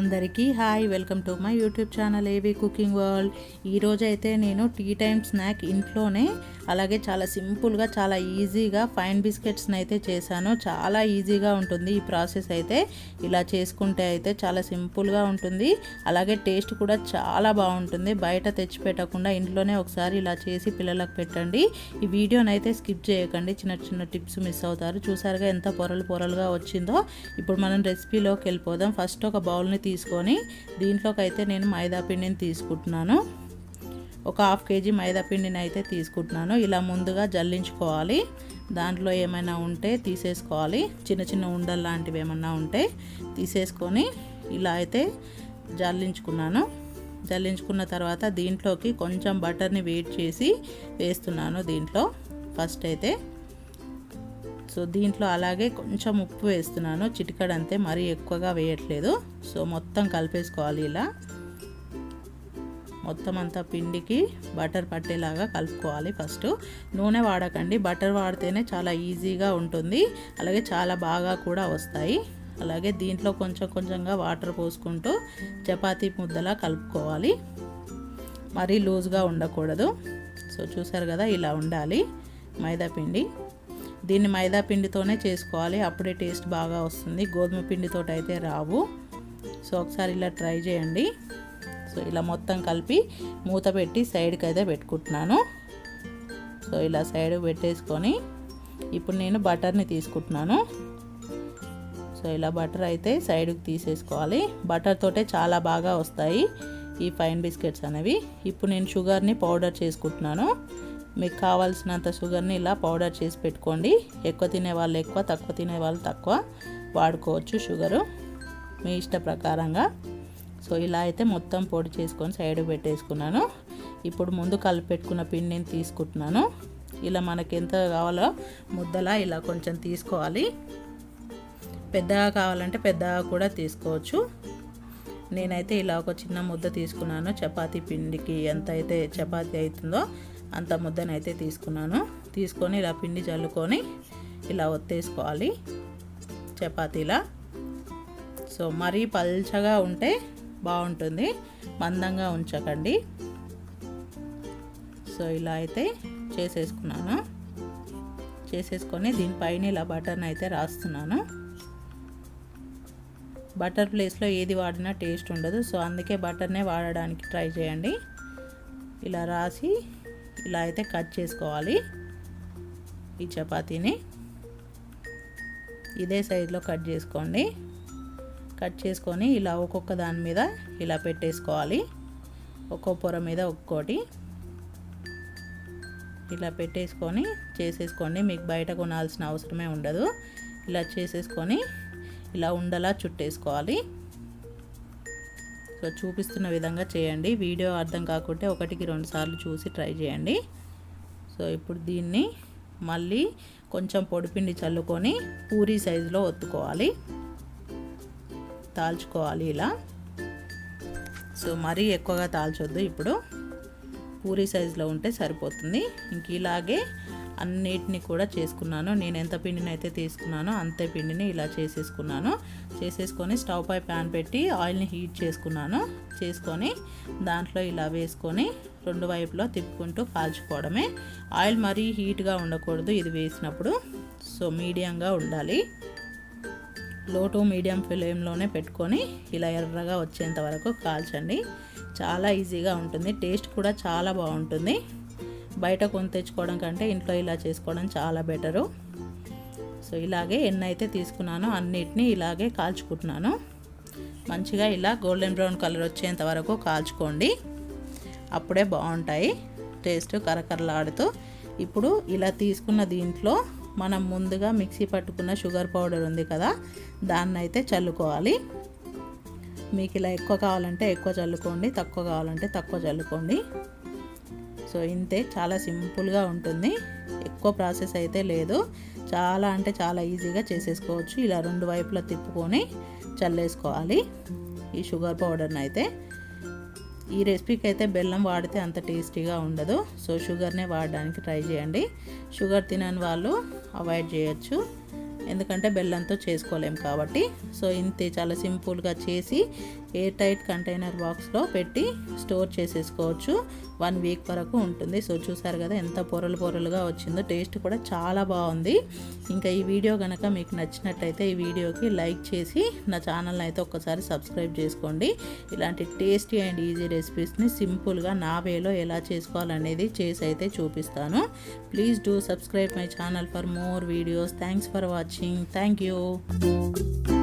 అందరికీ hi welcome to my YouTube channel AV cooking world. ఈరోజైతే నేను టీ టైమ్ స్నాక్ ఇంట్లోనే అలాగే చాలా సింపుల్గా చాలా ఈజీగా ఫైన్ బిస్కెట్స్ని అయితే చేశాను. చాలా ఈజీగా ఉంటుంది ఈ ప్రాసెస్ అయితే. ఇలా చేసుకుంటే అయితే చాలా సింపుల్గా ఉంటుంది. అలాగే టేస్ట్ కూడా చాలా బాగుంటుంది. బయట తెచ్చి పెట్టకుండా ఇంట్లోనే ఒకసారి ఇలా చేసి పిల్లలకు పెట్టండి. ఈ వీడియోని అయితే స్కిప్ చేయకండి. చిన్న చిన్న టిప్స్ మిస్ అవుతారు. చూసారుగా ఎంత పొరలు పొరలుగా వచ్చిందో. ఇప్పుడు మనం రెసిపీలోకి వెళ్ళిపోదాం. ఫస్ట్ ఒక బౌల్ని తీసుకొని దీంట్లోకి అయితే నేను మైదా పిండిని తీసుకుంటున్నాను. ఒక హాఫ్ కేజీ మైదాపిండిని అయితే తీసుకుంటున్నాను. ఇలా ముందుగా జల్లించుకోవాలి. దాంట్లో ఏమైనా ఉంటే తీసేసుకోవాలి. చిన్న చిన్న ఉండలు లాంటివి ఏమన్నా ఉంటే తీసేసుకొని ఇలా అయితే జల్లించుకున్నాను. జల్లించుకున్న తర్వాత దీంట్లోకి కొంచెం బటర్ని వేట్ చేసి వేస్తున్నాను దీంట్లో ఫస్ట్ అయితే. సో దీంట్లో అలాగే కొంచెం ఉప్పు వేస్తున్నాను. చిటికడంతే మరీ ఎక్కువగా వేయట్లేదు. సో మొత్తం కలిపేసుకోవాలి ఇలా. మొత్తం అంతా పిండికి బటర్ పట్టేలాగా కలుపుకోవాలి ఫస్ట్. నూనె వాడకండి. బటర్ వాడితేనే చాలా ఈజీగా ఉంటుంది. అలాగే చాలా బాగా కూడా వస్తాయి. అలాగే దీంట్లో కొంచెం కొంచెంగా వాటర్ పోసుకుంటూ చపాతీ ముద్దలా కలుపుకోవాలి. మరీ లూజ్గా ఉండకూడదు. సో చూసారు కదా ఇలా ఉండాలి మైదా పిండి. దీన్ని మైదా పిండితోనే చేసుకోవాలి. అప్పుడే టేస్ట్ బాగా వస్తుంది. గోధుమ పిండితో అయితే రావు. సో ఒకసారి ఇలా ట్రై చేయండి. సో ఇలా మొత్తం కలిపి మూత పెట్టి సైడ్కి అయితే పెట్టుకుంటున్నాను. సో ఇలా సైడ్ పెట్టేసుకొని ఇప్పుడు నేను బటర్ని తీసుకుంటున్నాను. సో ఇలా బటర్ అయితే సైడ్కి తీసేసుకోవాలి. బటర్ తోటే చాలా బాగా వస్తాయి ఈ ఫైన్ బిస్కెట్స్ అనేవి. ఇప్పుడు నేను షుగర్ని పౌడర్ చేసుకుంటున్నాను. మీకు కావాల్సినంత షుగర్ని ఇలా పౌడర్ చేసి పెట్టుకోండి. ఎక్కువ తినే వాళ్ళు ఎక్కువ తక్కువ తినే వాళ్ళు తక్కువ వాడుకోవచ్చు షుగరు మీ ఇష్ట ప్రకారంగా. సో ఇలా అయితే మొత్తం పొడి చేసుకొని సైడ్ పెట్టేసుకున్నాను. ఇప్పుడు ముందు కలిపెట్టుకున్న పిండిని తీసుకుంటున్నాను. ఇలా మనకి ఎంత కావాలో ముద్దలా ఇలా కొంచెం తీసుకోవాలి. పెద్దగా కావాలంటే పెద్దగా కూడా తీసుకోవచ్చు. నేనైతే ఇలా ఒక చిన్న ముద్ద తీసుకున్నాను. చపాతీ పిండికి ఎంత అయితే చపాతీ అవుతుందో అంత ముద్దనైతే తీసుకున్నాను. తీసుకొని ఇలా పిండి చల్లుకొని ఇలా ఒత్తేసుకోవాలి చపాతీలా. సో మరీ పల్చగా ఉంటే బాగుంటుంది. మందంగా ఉంచకండి. సో ఇలా అయితే చేసేసుకున్నాను. చేసేసుకొని దీనిపైన ఇలా బటర్ని అయితే రాస్తున్నాను. బటర్ ప్లేస్లో ఏది వాడినా టేస్ట్ ఉండదు. సో అందుకే బటర్నే వాడడానికి ట్రై చేయండి. ఇలా రాసి ఇలా అయితే కట్ చేసుకోవాలి ఈ చపాతీని. ఇదే సైజులో కట్ చేసుకోండి. కట్ చేసుకొని ఇలా ఒక్కొక్క దాని మీద ఇలా పెట్టేసుకోవాలి. ఒక్కో పొర మీద ఒక్కోటి. ఇలా పెట్టేసుకొని చేసేసుకోండి. మీకు బయట కొనాల్సిన అవసరమే ఉండదు. ఇలా చేసేసుకొని ఇలా ఉండలా చుట్టేసుకోవాలి. సో చూపిస్తున్న విధంగా చేయండి. వీడియో అర్థం కాకుంటే ఒకటికి రెండు సార్లు చూసి ట్రై చేయండి. సో ఇప్పుడు దీన్ని మళ్ళీ కొంచెం పొడిపిండి చల్లుకొని పూరీ సైజులో ఒత్తుకోవాలి. తాల్చుకోవాలి ఇలా. సో మరీ ఎక్కువగా తాల్చొద్దు ఇప్పుడు. పూరి సైజులో ఉంటే సరిపోతుంది. ఇంక ఇలాగే అన్నిటిని కూడా చేసుకున్నాను. నేను ఎంత పిండిని అయితే తీసుకున్నానో అంతే పిండిని ఇలా చేసేసుకున్నాను. చేసేసుకొని స్టవ్ పై ప్యాన్ పెట్టి ఆయిల్ని హీట్ చేసుకున్నాను. చేసుకొని దాంట్లో ఇలా వేసుకొని రెండు వైపులో తిప్పుకుంటూ కాల్చుకోవడమే. ఆయిల్ మరీ హీట్గా ఉండకూడదు ఇది వేసినప్పుడు. సో మీడియంగా ఉండాలి. లో టు మీడియం ఫ్లేమ్లోనే పెట్టుకొని ఇలా ఎర్రగా వచ్చేంత వరకు కాల్చండి. చాలా ఈజీగా ఉంటుంది. టేస్ట్ కూడా చాలా బాగుంటుంది. బయట కొని తెచ్చుకోవడం కంటే ఇంట్లో ఇలా చేసుకోవడం చాలా బెటరు. సో ఇలాగే ఎన్నైతే తీసుకున్నానో అన్నిటినీ ఇలాగే కాల్చుకుంటున్నాను. మంచిగా ఇలా గోల్డెన్ బ్రౌన్ కలర్ వచ్చేంత వరకు కాల్చుకోండి. అప్పుడే బాగుంటాయి. టేస్ట్ కరకరలాడుతూ. ఇప్పుడు ఇలా తీసుకున్న దీంట్లో మనం ముందుగా మిక్సీ పట్టుకున్న షుగర్ పౌడర్ ఉంది కదా దాన్ని అయితే చల్లుకోవాలి. మీకు ఇలా ఎక్కువ కావాలంటే ఎక్కువ చల్లుకోండి తక్కువ కావాలంటే తక్కువ చల్లుకోండి. సో ఇంతే చాలా సింపుల్గా ఉంటుంది. ఎక్కువ ప్రాసెస్ అయితే లేదు. చాలా అంటే చాలా ఈజీగా చేసేసుకోవచ్చు. ఇలా రెండు వైపులా తిప్పుకొని చల్లేసుకోవాలి ఈ షుగర్ పౌడర్ని అయితే ఈ రెసిపీకి అయితే బెల్లం వాడితే అంత టేస్టీగా ఉండదు. సో షుగర్నే వాడడానికి ట్రై చేయండి. షుగర్ తినని వాళ్ళు అవాయిడ్ చేయొచ్చు. ఎందుకంటే బెల్లంతో చేసుకోలేం కాబట్టి. సో ఇంతే చాలా సింపుల్గా చేసి ఎయిర్ టైట్ కంటైనర్ బాక్స్లో పెట్టి స్టోర్ చేసేసుకోవచ్చు. వన్ వీక్ వరకు ఉంటుంది. సో చూసారు కదా ఎంత పొరలు పొరలుగా వచ్చిందో. టేస్ట్ కూడా చాలా బాగుంది. ఇంకా ఈ వీడియో కనుక మీకు నచ్చినట్టయితే ఈ వీడియోకి లైక్ చేసి నా ఛానల్ని అయితే ఒక్కసారి సబ్స్క్రైబ్ చేసుకోండి. ఇలాంటి టేస్టీ అండ్ ఈజీ రెసిపీస్ని సింపుల్గా నా వేలో ఎలా చేసుకోవాలనేది చేసి అయితే చూపిస్తాను. Please do subscribe my channel for more videos. Thanks for watching. Thank you.